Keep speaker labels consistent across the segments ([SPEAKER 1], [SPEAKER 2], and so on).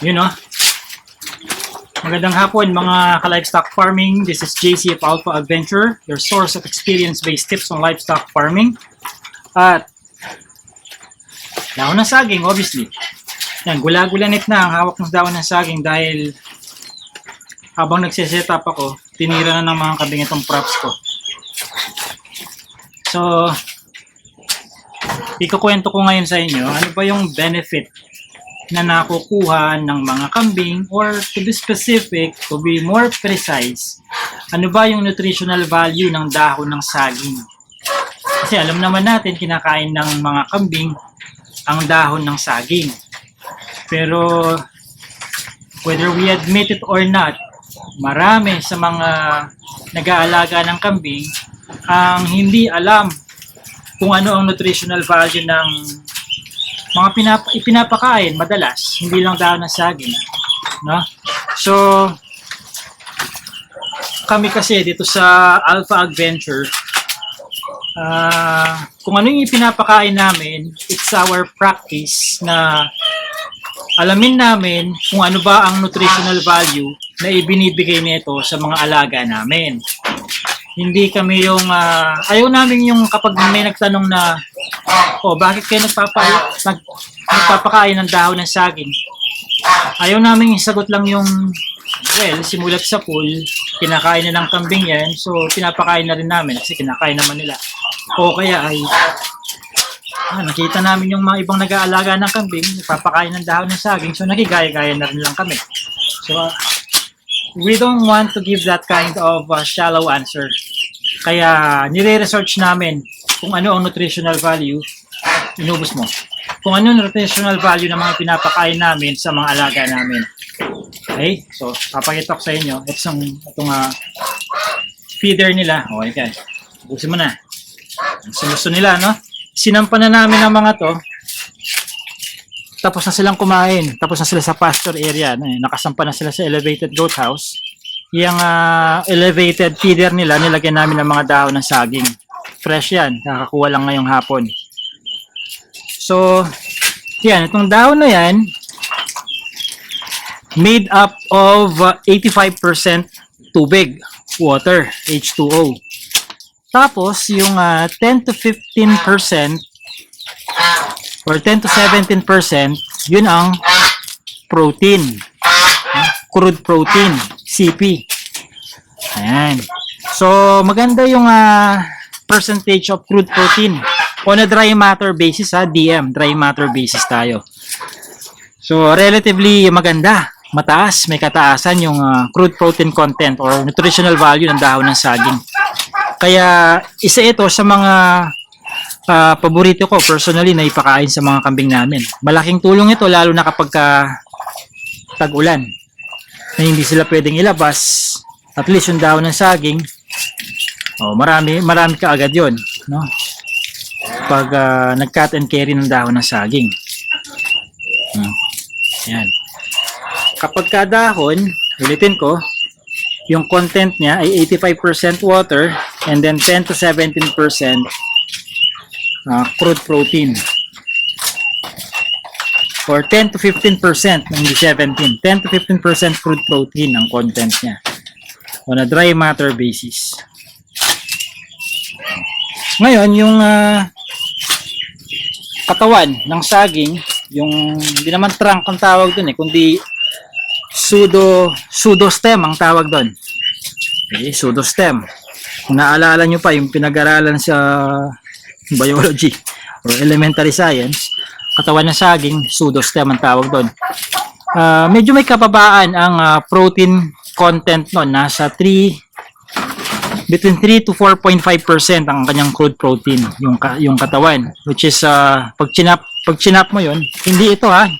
[SPEAKER 1] Yun no. Magandang hapon mga ka-livestock farming. This is JC of Alpha Adventure, your source of experience-based tips on livestock farming. At dahon ng saging, obviously. Yan, gula-gulanit na ang hawak ng dahon ng saging dahil habang nagsiset up ako, tinira na ng mga kabing itong props ko. So, ikukwento ko ngayon sa inyo, ano ba yung benefit na nakukuha ng mga kambing or to be specific, to be more precise, ano ba yung nutritional value ng dahon ng saging? Kasi alam naman natin, kinakain ng mga kambing ang dahon ng saging. Pero whether we admit it or not, marami sa mga nag-aalaga ng kambing ang hindi alam kung ano ang nutritional value ng mga pinap ipinapakain madalas, hindi lang dahon ng saging. No? So, kami kasi dito sa Alpha Adventure, ah kung ano yung ipinapakain namin, it's our practice na alamin namin kung ano ba ang nutritional value na ibinibigay nito sa mga alaga namin. Hindi kami yung, ah, ayaw namin yung kapag may nagtanong na, oh, bakit kayo nagpapa, nag, nagpapakain ng dahon ng saging? Ayaw namin isagot lang yung, well, simulat sa pool, kinakain na ng kambing yan, so pinapakain na rin namin kasi kinakain naman nila. O kaya ay, ah, nakita namin yung mga ibang nag-aalaga ng kambing, nagpapakain ng dahon ng saging, so nakigaya-gaya na rin lang kami. So, ah, we don't want to give that kind of uh, shallow answer. Kaya nire-research namin kung ano ang nutritional value, inubos mo. Kung ano ang nutritional value ng mga pinapakain namin sa mga alaga namin. Okay? So, papakita ko sa inyo. Itong, itong uh, feeder nila. Okay, guys. Ubusin mo na. Ang nila, no? Sinampa na namin ang mga to. Tapos na silang kumain. Tapos na sila sa pasture area. No? Nakasampa na sila sa elevated goat house. Yung ah, elevated feeder nila, nilagyan namin ng mga dahon ng saging. Fresh yan. Kakakuha lang ngayong hapon. So, yan. Itong dahon na yan, made up of uh, 85% tubig, water, H2O. Tapos, yung ah, 10 to 15% or 10 to 17%, yun ang protein. Crude protein, CP. Ayan. So, maganda yung ah, percentage of crude protein. On a dry matter basis, ha, DM, dry matter basis tayo. So, relatively maganda. Mataas, may kataasan yung ah, crude protein content or nutritional value ng dahon ng saging. Kaya, isa ito sa mga ah, paborito ko personally na ipakain sa mga kambing namin. Malaking tulong ito lalo na kapag ka tag-ulan na hindi sila pwedeng ilabas. At least yung dahon ng saging, oh, marami, marami ka agad yon no? Pag ah, nag-cut and carry ng dahon ng saging. Hmm. Yan. Kapag ka dahon, ulitin ko, yung content niya ay 85% water and then 10 to 17% uh, crude protein. Or 10 to 15%, hindi 17. 10 to 15% crude protein ang content niya. On a dry matter basis. Ngayon, yung ah, katawan ng saging, yung hindi naman trunk ang tawag dun eh, kundi pseudo pseudo stem ang tawag doon. Okay, pseudo stem. Kung naalala nyo pa yung pinag-aralan sa biology or elementary science, katawan ng saging, pseudostem ang tawag doon. Ah, medyo may kapabaan ang ah, protein content noon, nasa 3 between 3 to 4.5% ang kanyang crude protein yung yung katawan which is ah, pag chinap pag chinap mo yon hindi ito ha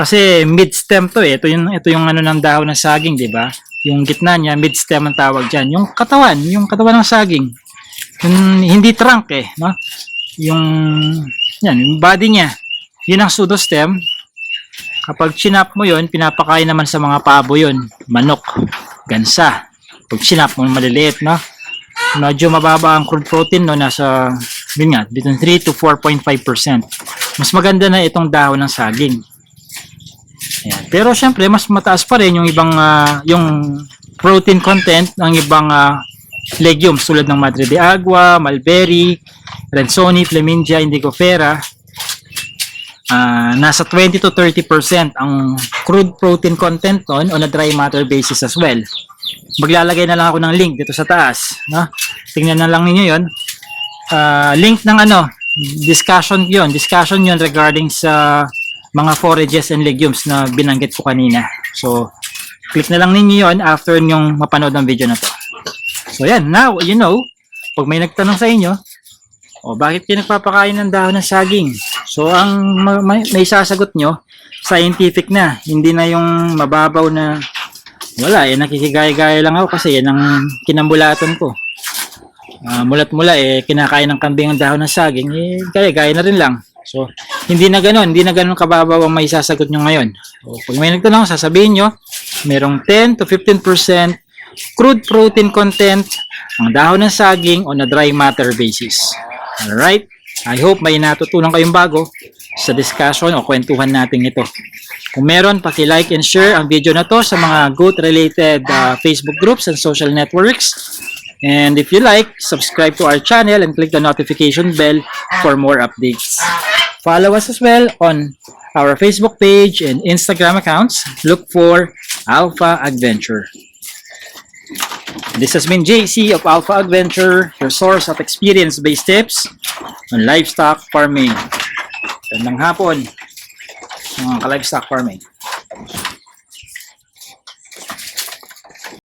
[SPEAKER 1] kasi mid stem to eh. Ito yung ito yung ano ng dahon ng saging di ba? Yung gitna niya mid stem ang tawag diyan yung katawan yung katawan ng saging yung hindi trunk eh no? Yung yan yung body niya yun ang pseudostem. Kapag chinap mo yon pinapakain naman sa mga pabo yon manok gansa pag chinap mo maliliit no medyo mababa ang crude protein no nasa yun nga between 3 to 4.5% mas maganda na itong dahon ng saging Ayan. Pero syempre, mas mataas pa rin yung ibang, ah, yung protein content ng ibang ah, legumes tulad ng Madre de Agua, Mulberry, Rensoni, Flemingia, Indigofera. Ah, nasa 20 to 30% ang crude protein content nun on a dry matter basis as well. Maglalagay na lang ako ng link dito sa taas. No? Tingnan na lang ninyo yon. Ah, link ng ano, discussion yon discussion yon regarding sa mga forages and legumes na binanggit ko kanina. So, click na lang ninyo yon after nyong mapanood ng video na to. So, yan. Now, you know, pag may nagtanong sa inyo, o bakit pinagpapakain ng dahon ng saging? So, ang ma- may, may sasagot nyo, scientific na. Hindi na yung mababaw na, wala, eh, nakikigaya-gaya lang ako kasi yan ang kinambulatan ko. Ah, mulat-mula, eh, kinakain ng kambing ang dahon ng saging, eh, gaya-gaya na rin lang. So, hindi na ganoon, hindi na ganoon kababaw ang may sasagot nyo ngayon. So, pag may nagtanong, sasabihin nyo, merong 10 to 15% crude protein content ang dahon ng saging on a dry matter basis. Alright? I hope may natutunan kayong bago sa discussion o kwentuhan natin ito. Kung meron, paki-like and share ang video na to sa mga goat-related uh, Facebook groups and social networks. And if you like, subscribe to our channel and click the notification bell for more updates. Follow us as well on our Facebook page and Instagram accounts. Look for Alpha Adventure. This has been JC of Alpha Adventure, your source of experience-based tips on livestock farming. Gandang hapon, mga ka-livestock farming.